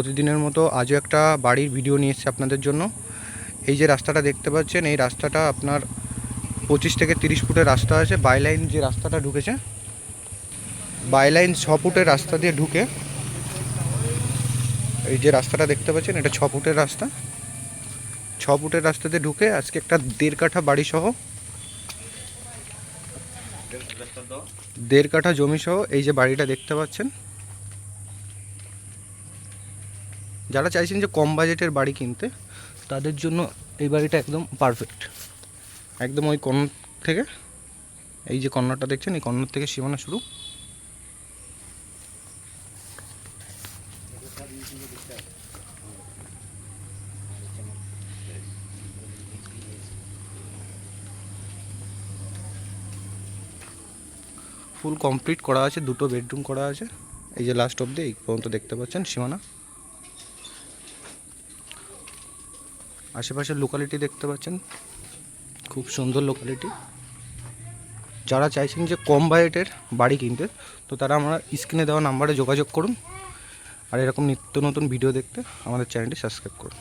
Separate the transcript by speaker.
Speaker 1: প্রতিদিনের মতো আজও একটা বাড়ির ভিডিও নিয়ে এসেছি আপনাদের জন্য। এই যে রাস্তাটা দেখতে পাচ্ছেন, এই রাস্তাটা আপনার পঁচিশ থেকে তিরিশ ফুটের রাস্তা আছে। বাইলাইন যে রাস্তাটা ঢুকেছে বাইলাইন ছ ফুটের রাস্তা দিয়ে ঢুকে, এই যে রাস্তাটা দেখতে পাচ্ছেন, এটা ছ ফুটের রাস্তা। ছ ফুটের রাস্তা দিয়ে ঢুকে আজকে একটা দেড় কাঠা বাড়ি সহ, দেড় কাঠা জমি সহ এই যে বাড়িটা দেখতে পাচ্ছেন। যারা চাইছেন যে কম বাজেটের বাড়ি কিনতে, তাদের জন্য এই বাড়িটা একদম পারফেক্ট একদম ওই কর্নার থেকে, এই যে কর্নারটা দেখছেন, এই কর্নার থেকে সীমানা শুরু। ফুল কমপ্লিট করা আছে, দুটো বেডরুম করা আছে। এই যে লাস্ট অবধি, এই পর্যন্ত দেখতে পাচ্ছেন সীমানা। আশেপাশের লোকালিটি দেখতে পাচ্ছেন? খুব সুন্দর লোকালিটি যারা চাইছেন যে কম বাজেটের বাড়ি কিনতে, তো তারা আমরা স্ক্রিনে দেওয়া নাম্বারে যোগাযোগ করুন। আর এরকম নিত্য নতুন ভিডিও দেখতে আমাদের চ্যানেলটি সাবস্ক্রাইব করুন।